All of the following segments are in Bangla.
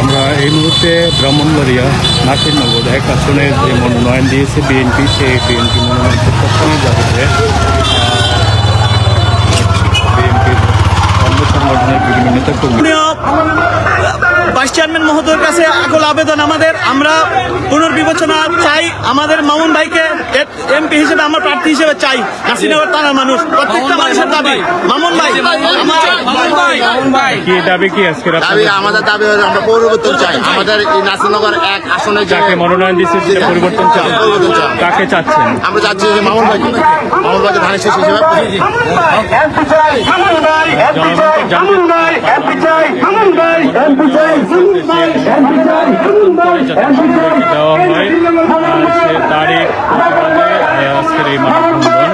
আমরা এই মুহূর্তে ব্রাহ্মণবাড়িয়া নাসিরনগর এক আসনের যে মনোনয়ন দিয়েছে বিএনপি সেই বিএনপি মনোনয়ন প্রত্যাখ্যানের দাবিতে বিএনপির অন্য সংগঠনের বিভিন্ন মাননীয় ভাইস চেয়ারম্যান মহোদয়ের কাছে আকুল আবেদন আমাদের। আমরা পুনর্বিবেচনা চাই। আমাদের মামুন ভাইকে এমপি হিসেবে আমার প্রার্থী হিসেবে চাই। নাসিনগর থানার মানুষ। প্রত্যেকটা মানুষের দাবি। মামুন ভাই কি দাবি কি আজকে দাবি আমাদের দাবি হলো আমরা পরিবর্তন চাই। আমাদের এই নাসিরনগর এক আসনে যাকে মনোনয়ন দিচ্ছে সেটা পরিবর্তন পরিবর্তন কাকে চাচ্ছেন? আমরা চাচ্ছি যে মামুন ভাই মামুন ভাইকে ধানের শেষ হিসেবে দেওয়া হয় সে প্রতিবাদে আজকের এই মানববন্ধন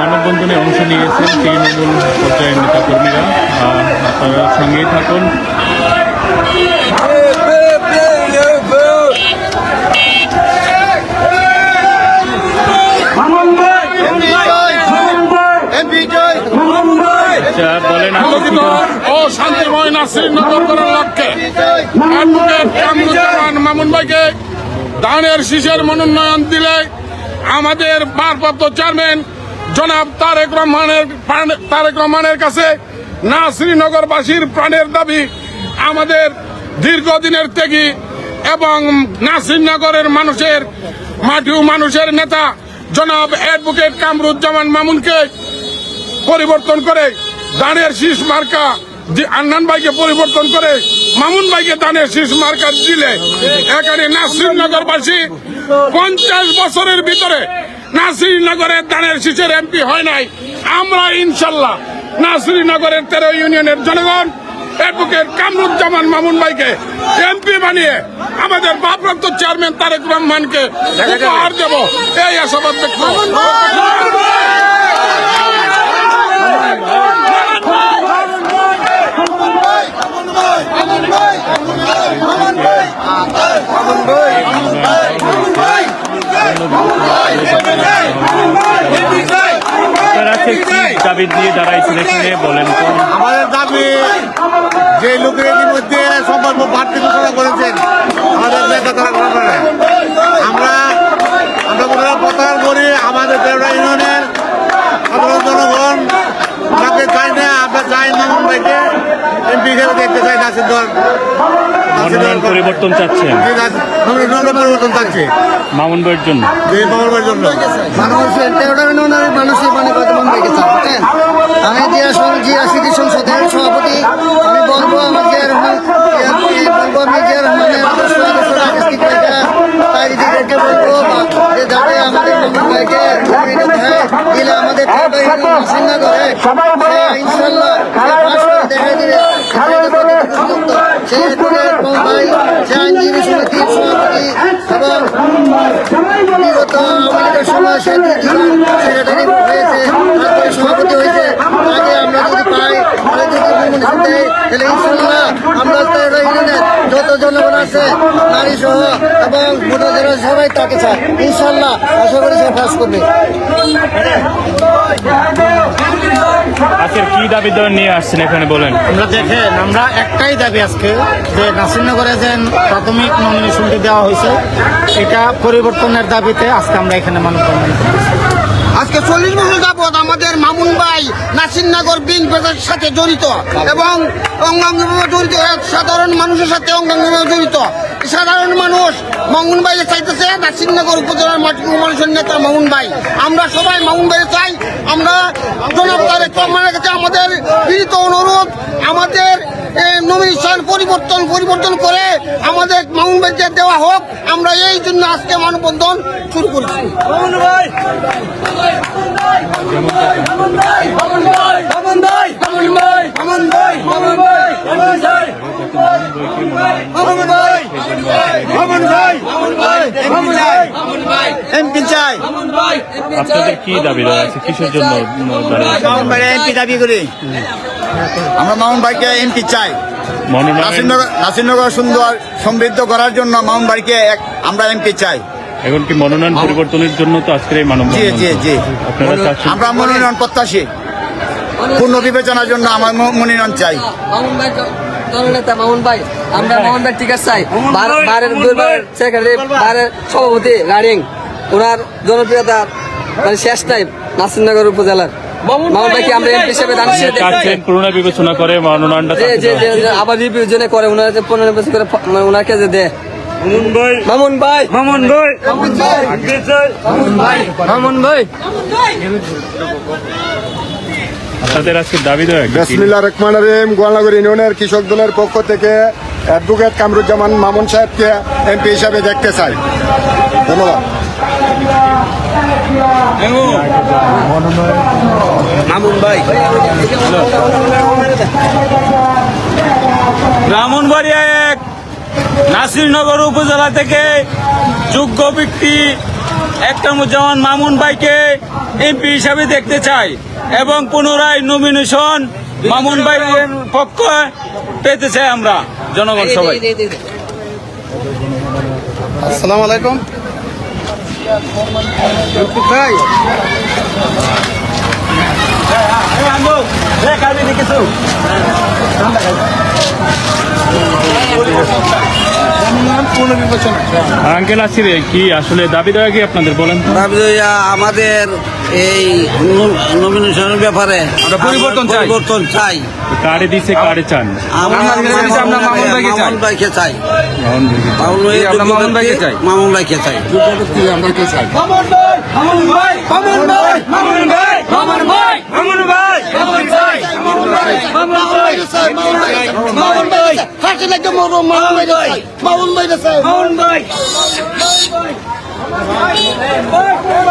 মানববন্ধনে অংশ নিয়েছেন তৃণমূল পর্যায়ের নেতাকর্মীরা আপনারা সঙ্গেই থাকুন এমপি জয় আচ্ছা করার লক্ষ্যে দানের শীষের মনোনয়ন দিলে আমাদের ভারপ্রাপ্ত চেয়ারম্যান জনাব তারেক রহমানের তারেক রহমানের কাছে না শ্রীনগরবাসীর প্রাণের দাবি আমাদের দীর্ঘদিনের ত্যাগী এবং নাসিরনগরের মানুষের মাটিও মানুষের নেতা জনাব অ্যাডভোকেট কামরুজ্জামান মামুনকে পরিবর্তন করে দানের শীষ মার্কা আন্নান ভাইকে পরিবর্তন করে মামুন ভাইকে দানের শীষ মার্কা দিলে। এখানে নাসিরনগরবাসী পঞ্চাশ বছরের ভিতরে নাসির নাসিরনগরের দানের শীষের এমপি হয় নাই। আমরা ইনশাল্লাহ নাসিরনগরের তেরো ইউনিয়নের জনগণ অ্যাডভোকেট কামরুজ্জামান মামুন ভাইকে এমপি বানিয়ে আমাদের ভারপ্রাপ্ত চেয়ারম্যান তারেক রহমানকে উপহার দেব। এই আশাবাদ দাবি দিয়ে দাঁড়াইছেন এখানে বলেন তো। আমাদের দাবি যে লোকের ইতিমধ্যে সম্পর্ক বাড়তি ঘোষণা করেছেন আমাদের নেতা তারা করা পারে আমরা আমরা পুনরায় প্রত্যাহার করি আমাদের দেড়া ইউনিয়নের সাধারণ জনগণ তাকে চাই না আমরা চাই মামুন ভাইকে এমপি হিসেবে দেখতে চাই নাসির মনোনয়ন পরিবর্তন চাচ্ছেন পরিবর্তন থাকছে মামুন ভাইয়ের জন্য। মামুন ভাইয়ের জন্য। মানুষের মানে লীগের সময় সে সেক্রেটারি হয়েছে তারপরে সভাপতি হয়েছে আগে আমরা যদি পাই তাহলে যদি নমিনেশন দেয় তাহলে ইনশাল্লাহ আমরা তেরো ইউনিয়নের যত জনগণ আছে নারী সহ এবং ভোটার সবাই তাকে চায়। ইনশাল্লাহ আশা করি সে পাস করবে। আজকের কি দাবি দেওয়া নিয়ে আসছেন এখানে বলেন? আমরা দেখেন আমরা একটাই দাবি আজকে যে নাসিরনগরে যে প্রাথমিক নমিনেশনটি দেওয়া হয়েছে এটা পরিবর্তনের দাবিতে আজকে আমরা এখানে করতেছি আজকে চল্লিশ বছর যাবৎ আমাদের মামুন ভাই নাসিরনগর বিন পেশার সাথে জড়িত এবং অঙ্গাঙ্গিভাবে জড়িত সাধারণ মানুষের সাথে অঙ্গাঙ্গিভাবে জড়িত। সাধারণ মানুষ মামুন ভাই চাইতেছে নাসিরনগর উপজেলার মানুষের নেতা মামুন ভাই আমরা সবাই মামুন ভাই চাই। আমরা জনাব তারেক রহমানের কাছে আমাদের বিনীত অনুরোধ, আমাদের নমিনেশন পরিবর্তন পরিবর্তন করে আমাদের মামুন ভাইকে দেওয়া হোক। আমরা এই জন্য আজকে মানববন্ধন শুরু করেছি। এমপি চাই। আপনাদের কি দাবি আছে কিসের জন্য মামুন ভাই। এমপি দাবি করি। আমরা মামুন ভাইকে এমপি চাই। নাসিরনগর নাসিরনগর সুন্দর সমৃদ্ধ করার জন্য মামুন ভাইকে এক- আমরা এমপি চাই। এখন কি মনোনয়ন পরিবর্তনের জন্য তো আজকের এই মানব জি জি। জি আমরা মনোনয়ন প্রত্যাশী। পূর্ণ বিবেচনার জন্য আমার মনোনয়ন চাই। ভাই আমরা মামুন ভাই টিকার চাই। সেক্রেটারি সভাপতি ওনার জনপ্রিয়তা মানে শেষ টাইম নাসিরনগর উপজেলার। করোনা বিবেচনা করে মনোনয়নটা যে যে যে যে আবার রিভিউ জেনে করে ওনারা যে পনেরো বছর করে ফ- মানে ওনাকে যে দেয় মামুন ভাই। মামুন ভাই। মামুন ভাই। আপনাদের আজকে দাবি দেওয়া বিসমিল্লা রহমান রহিম গোয়ালনগর ইউনিয়নের কৃষক দলের পক্ষ থেকে অ্যাডভোকেট কামরুজ্জামান মামুন সাহেবকে এমপি হিসাবে দেখতে চাই। ধন্যবাদ। মামুন ভাই। ব্রাহ্মণবাড়িয়া এক নাসিরনগর উপজেলা থেকে যোগ্য ব্যক্তি একটামুজ্জামান মামুন ভাইকে এমপি হিসাবে দেখতে চাই এবং পুনরায় নমিনেশন মামুন ভাইয়ের পক্ষে পেতে চাই আমরা জনগণ সবাই আসসালামু আলাইকুম ভাই আঙ্কেল আসি রে কি আসলে দাবি দেওয়া কি আপনাদের বলেন দাবি আমাদের এই নমিনেশনের ব্যাপারে আমরা পরিবর্তন চাই। পরিবর্তন চাই কারে দিছে কারে চান আমরা আমরা মামুন ভাইকে চাই। মামুন ভাইকে চাই মামুন ভাইকে। মামুন ভাই আমরা মামুন ভাইকে চাই। মামুন ভাইকে চাই আজকে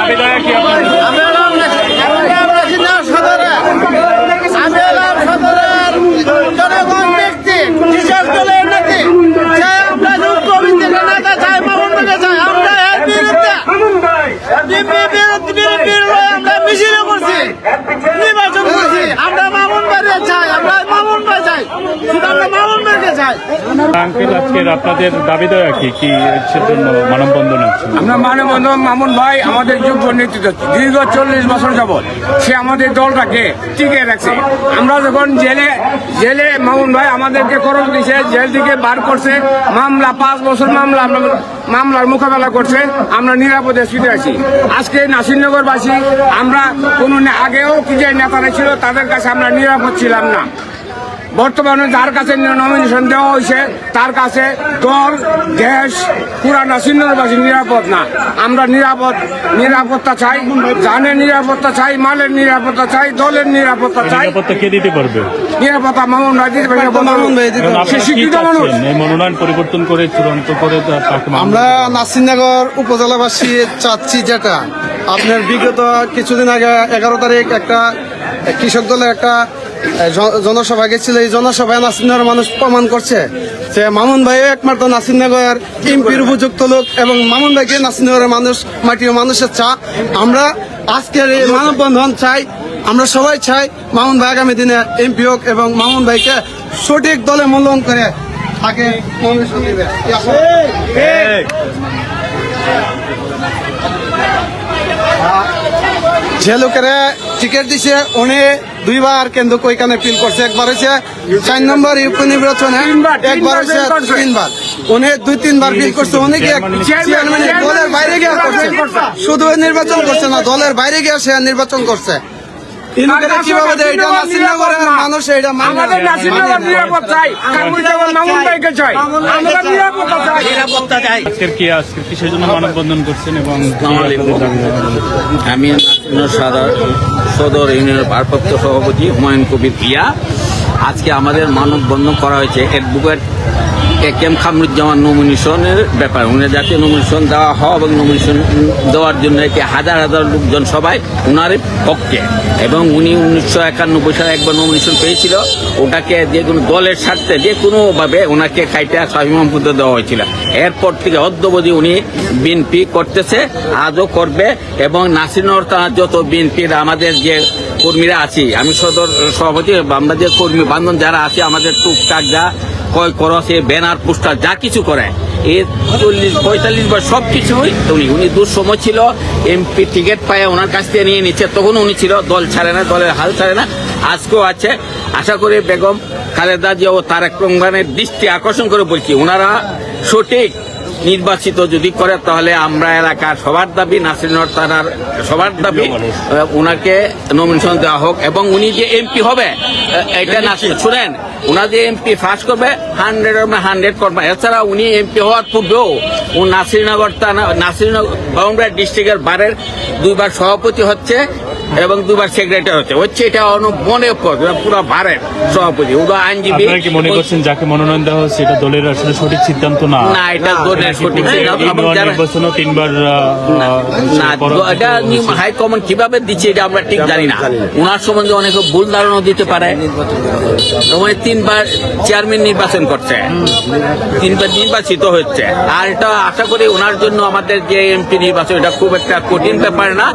দাবি দেওয়া কি আপনাদের আঙ্কেল আজকের আপনাদের দাবি দেওয়া কি? কি জন্য মানববন্ধন আমরা মানবন্ধন মামুন ভাই আমাদের যোগ্য নেতৃত্ব দীর্ঘ চল্লিশ বছর যাবৎ সে আমাদের দলটাকে টিকে রাখছে। আমরা যখন জেলে জেলে মামুন ভাই আমাদেরকে খরচ দিছে, জেল থেকে বার করছে, মামলা, পাঁচ বছর মামলা, মামলার মোকাবেলা করছে, আমরা নিরাপদে ফিরে আছি। আজকে নাসিরনগরবাসী, আমরা কোনো আগেও কি যে নেতারা ছিল, তাদের কাছে আমরা নিরাপদ ছিলাম না। বর্তমানে যার কাছে নমিনেশন দেওয়া হয়েছে তার কাছে দল দেশ পুরা নাসিরনগরবাসী নিরাপদ না। আমরা নিরাপদ নিরাপত্তা চাই জানের নিরাপত্তা চাই মালের নিরাপত্তা চাই দলের নিরাপত্তা চাই। নিরাপত্তা কে দিতে পারবে? নিরাপত্তা মামুন ভাই দিতে পারে মামুন ভাই এখন সে আপনারা কি শিক্ষিত মানুষ মনোনয়ন পরিবর্তন করে চূড়ান্ত করে আমরা নাসিরনগর উপজেলাবাসী চাচ্ছি যেটা। আপনার বিগত কিছুদিন আগে এগারো তারিখ একটা কৃষক দলের একটা জনসভা গেছিল, এই জনসভায় নাসিরনগর মানুষ প্রমাণ করছে যে মামুন ভাই একমাত্র নাসিরনগর এমপির উপযুক্ত লোক এবং মামুন ভাইকে নাসিরনগরের মানুষ, মাটির মানুষের চা। আমরা আজকের এই মানববন্ধন চাই, আমরা সবাই চাই মামুন ভাই আগামী দিনে এমপি হোক এবং মামুন ভাইকে সঠিক দলে মূল্যায়ন করে তাকে দিবে এই আশা যে লোকেরা টিকিট দিছে উনি দুইবার কেন্দ্র ওইখানে ফিল করছে। একবার হয়েছে চার নম্বর ইউপি নির্বাচনে তিনবার, একবার করছে। তিনবার। উনি দুই তিনবার ফিল করছে। উনি কি চেয়ারম্যান দলের বাইরে গিয়ে করছে। শুধু নির্বাচন করছে না দলের বাইরে গিয়ে সে নির্বাচন করছে। মানুষ এটা মানে আমাদের নাসিরনগর নিরাপদ চাই। কামরুজ্জামান মামুন ভাইকে চাই। আমরা নিরাপত্তা চাই। নিরাপত্তা চাই। আজকের কি আজকে কিসের জন্য মানববন্ধন করছেন এবং কি আপনাদের দাবি দেওয়া? আমি সদর সদর ইউনিয়নের ভারপ্রাপ্ত সভাপতি হুমায়ুন কবির পিয়া আজকে আমাদের মানববন্ধন করা হয়েছে। অ্যাডভোকেট এ খামরুজ্জামান নমিনেশনের ব্যাপার। উনি যাতে নমিনেশন দেওয়া হয় এবং নমিনেশন দেওয়ার জন্য একে হাজার হাজার লোকজন সবাই উনার পক্ষে। এবং উনি উনিশশো একানব্বই সালে একবার নমিনেশন পেয়েছিল। ওটাকে যে কোনো দলের স্বার্থে, যে কোনোভাবে ওনাকে কাইটা স্বাভিমান পদ্ধতি দেওয়া হয়েছিল। এরপর থেকে অদ্যবধি উনি বিএনপি করতেছে, আজও করবে। এবং নাসিরনগর থানার যত বিএনপির আমাদের যে কর্মীরা আছি। আমি সদর সভাপতি, আমরা যে কর্মী বান্ধব যারা আছে, আমাদের টুকটাক যা কয় করসে ব্যানার, পোস্টার, যা কিছু করে। এই চল্লিশ, পঁয়তাল্লিশ বার সব কিছুই উনি উনি দুঃসময় ছিল, এমপি টিকিট পায় ওনার কাছ থেকে নিয়ে নিচ্ছে, তখন উনি ছিল, দল ছাড়ে না, দলের হাল ছাড়ে না, আজকেও আছে। আশা করি বেগম খালেদা জিয়া ও তারেক রহমানের দৃষ্টি আকর্ষণ করে বলছি ওনারা সঠিক নির্বাচিত যদি করে তাহলে আমরা এলাকার সবার দাবি নাসিরনগর থানার সবার দাবি ওনাকে নমিনেশন দেওয়া হোক। এবং উনি যে এমপি হবে এটা না শুনেন ওনা যে এমপি ফার্স্ট করবে হান্ড্রেড হান্ড্রেড করবে। এছাড়া উনি এমপি হওয়ার পূর্বেও ও নাসিরনগর থানা নাসিরনগর বাউন্ডারি ডিস্ট্রিক্টের বারের দুইবার সভাপতি হচ্ছে। এবং দুবার সেক্রেটারি হচ্ছে। হচ্ছে এটা মনে পদ পুরো ভারের সভাপতি ওটা আইনজীবী। কি মনে করছেন যাকে মনোনয়ন দেওয়া হচ্ছে এটা দলের আসলে সঠিক সিদ্ধান্ত? না। না এটা দলের সঠিক সিদ্ধান্ত। তিনবার না এটা হাইকমান্ড কীভাবে দিচ্ছে এটা আমরা ঠিক জানি না। ওনার সম্বন্ধে অনেক ভুল ধারণা দিতে পারে। উনি তিনবার চেয়ারম্যান নির্বাচন করছে। তিনবার নির্বাচিত হচ্ছে। আর এটা আশা করি ওনার জন্য আমাদের যে এমপি নির্বাচন এটা খুব একটা কঠিন ব্যাপার না।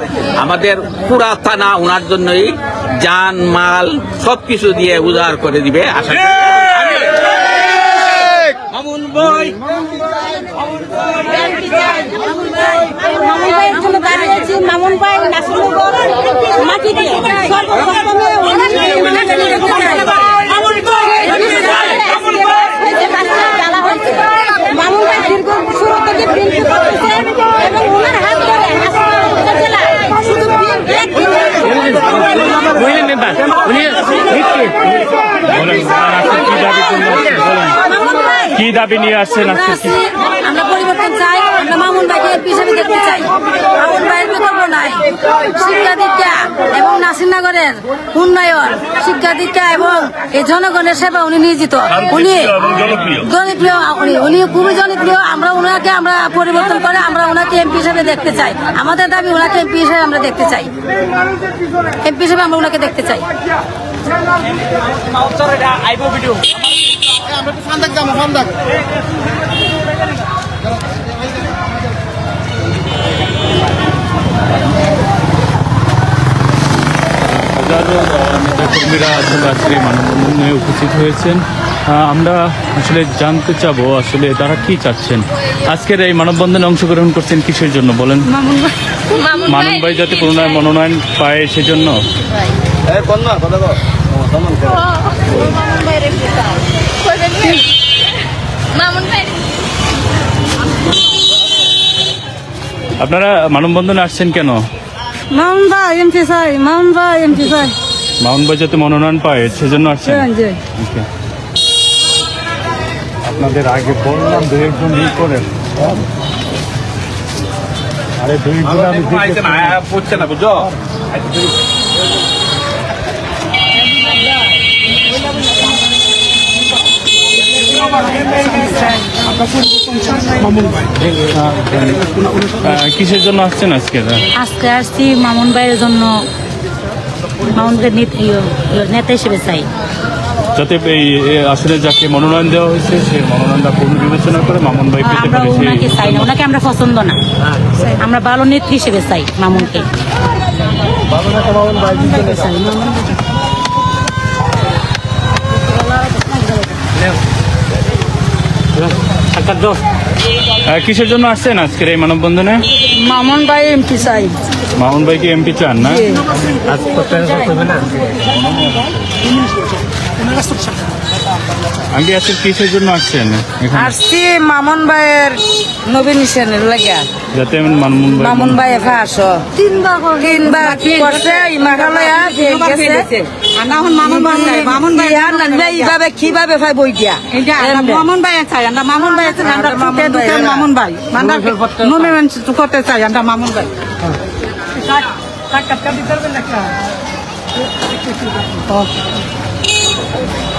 আমাদের পুরা থানা ওনার জন্যই যান মাল সব কিছু দিয়ে উদার করে দিবে আশা করি মামুন ভাইয়ের জন্য দাঁড়িয়েছি মামুন ভাই নাসিরনগর মাটি দিয়ে সর্বপ্রথমে উনি মামুন ভাই দীর্ঘ শুরু থেকে বিএনপি করতেছে এবং ওনার হাত ধরে নাসিরনগর উপজেলা শুধু বিএনপি বলেন নেতা, উনি বলেন, আজকে কি দাবির জন্য আসছেন? বলেন। মামুন ভাই কি দাবি নিয়ে আসছেন আমরা আজকে আমরা পরিবর্তন চাই আমরা মামুন ভাইকে এমপি হিসেবে দেখতে চাই। মামুন ভাইয়ের বিকল্প নাই। শিক্ষা দীক্ষা এবং নাসিরনগরের উন্নয়ন শিক্ষা দীক্ষা এবং এই জনগণের সেবা উনি নিয়োজিত। উনি জনপ্রিয় উনি উনি খুবই জনপ্রিয়। আমরা ওনাকে আমরা পরিবর্তন করে আমরা ওনাকে এমপি হিসেবে দেখতে চাই। আমাদের দাবি ওনাকে এমপি হিসেবে আমরা দেখতে চাই। এমপি হিসেবে আমরা ওনাকে দেখতে চাই। নেতাকর্মীরা আসলে আজকে মানববন্ধনে উপস্থিত হয়েছেন। আমরা আসলে জানতে চাবো আসলে তারা কি চাচ্ছেন। আজকের এই মানববন্ধনে অংশগ্রহণ করছেন কিসের জন্য বলেন? মানব ভাই যাতে পুনরায় মনোনয়ন পায় সেজন্য। আপনারা মানববন্ধনে আসছেন কেন? মামুন ভাই এমপি চাই মামুন ভাই এমপি চাই মাউন্ট ভাই যাতে মনোনয়ন পায় সেজন্য আসছেন? Okay. আপনাদের আগে বললাম দু একজন ই করেন। আরে দুই আমি পড়ছে না বুঝো কিসের জন্য আসছেন আজকে? আজকে আসছি মামুন ভাইয়ের জন্য মামুন ভাইয়ের নেত- ইয়ে, নেতা হিসেবে চাই। যাতে এই আসলে যাকে মনোনয়ন দেওয়া হয়েছে সে মনোনয়নটা পুনর্বিবেচনা করে মামুন ভাই পেতে আমরা পারে ওনাকে চাই সেই না ওনাকে আমরা পছন্দ না। আমরা ভালো নেত্রী হিসেবে চাই মামুনকে। আহ, কিসের জন্য আসছেন আজকের এই মানববন্ধনে? মামুন ভাই এমপি চাই। মামুন ভাইকে এমপি চান না? আগে আজকে কিসের জন্য আসছেন আসছি মামুন ভাইয়ের নবীনের লাগিয়া। যাতে মামুন ভাই মামুন ভাই ফাঁস তিনবার তিনবার কি করছে? গেছে। মামুন ভাই মামুন ভাই এইভাবে কীভাবে ভাই বই দিয়া? মামুন ভাই চাই আমরা মামুন ভাই আমরা মামুন মানে করতে চাই আমরা মামুন ভাই।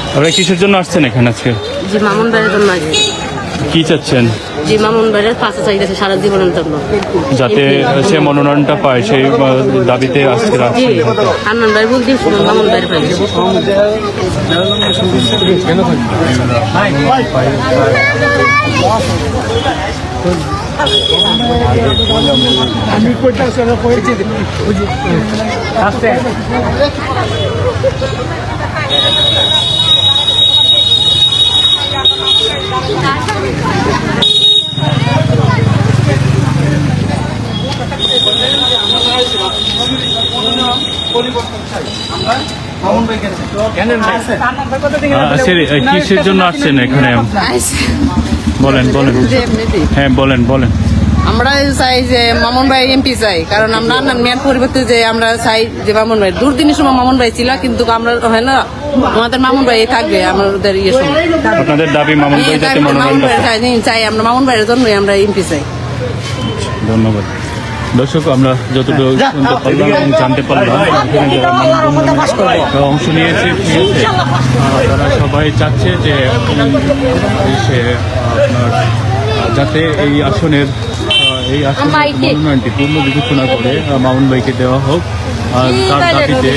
আপনারা কিসের জন্য আসছেন এখানে আজকে? যে মামুন ভাইয়ের জন্য কি চাচ্ছেন? যে মামুন ভাইয়ের পাশে চাইতেছে সারা জীবনের জন্য। যাতে সে মনোনয়নটা পায় সেই দাবিতে আজকে রাখছে। আন্নান ভাই বলতে মামুন ভাইয়ের পাইছে আহ, সে- আহ, কিসের জন্য আসছেন এখানে? বলেন বলেন। হ্যাঁ বলেন বলেন। আমরা চাই যে মামুন ভাই এমপি চাই কারণ আমরা না মেয়ের পরিবর্তে যে আমরা চাই যে মামুন ভাই। দুর্দিনের সময় মামুন ভাই ছিল কিন্তু আমরা হয় না আমাদের মামুন ভাই থাকবে আমাদের ইয়ে সময়। আপনাদের দাবি মামুন ভাই যাতে মামুন ভাই চাই চাই আমরা মামুন ভাইয়ের জন্যই আমরা এমপি চাই। ধন্যবাদ। দর্শক আমরা যতটুকু শুনতে পারলাম এবং জানতে পারলাম অংশ নিয়েছে তারা সবাই চাচ্ছে যে সে আপনার যাতে এই আসনের এই মনোনয়নটি পূর্ণ বিবেচনা করে মামুন ভাইকে দেওয়া হোক আর তার দাবিতে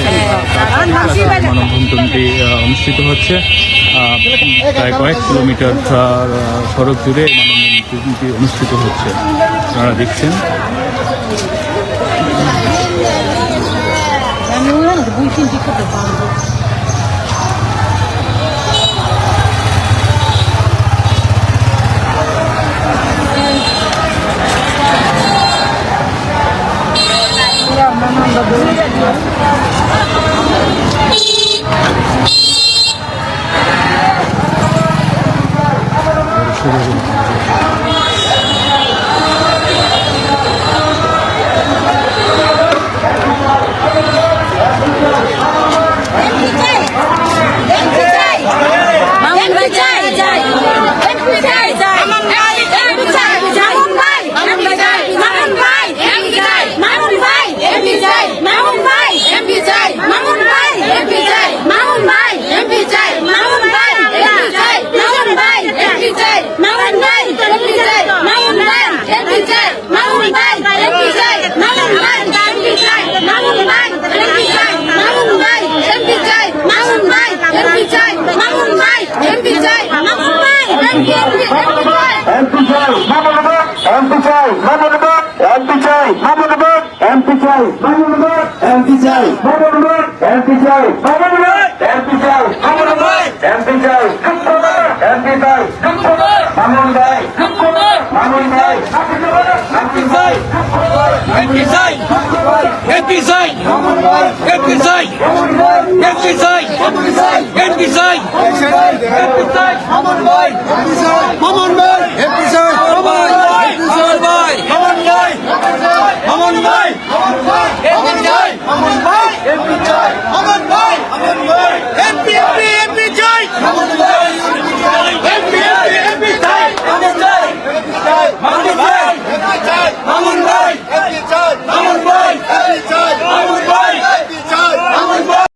মানববন্ধনটি অনুষ্ঠিত হচ্ছে। প্রায় কয়েক কিলোমিটার সড়ক জুড়ে এই মানববন্ধনটি অনুষ্ঠিত হচ্ছে। আপনারা দেখছেন। 한번 먹어야 돼요. একই চাই একই চাই একই চাই একই চাই একই চাই মামন ভাই মামন ভাই একই চাই মামন ভাই মামন ভাই মামন ভাই মামন ভাই মামন ভাই একই চাই মামন ভাই একই চাই মামন ভাই মামন ভাই এমপি এমপি এমপি চাই মামন ভাই এমপি এমপি এমপি চাই মামন ভাই মামন ভাই মামন ভাই এমপি চাই আমার ভাই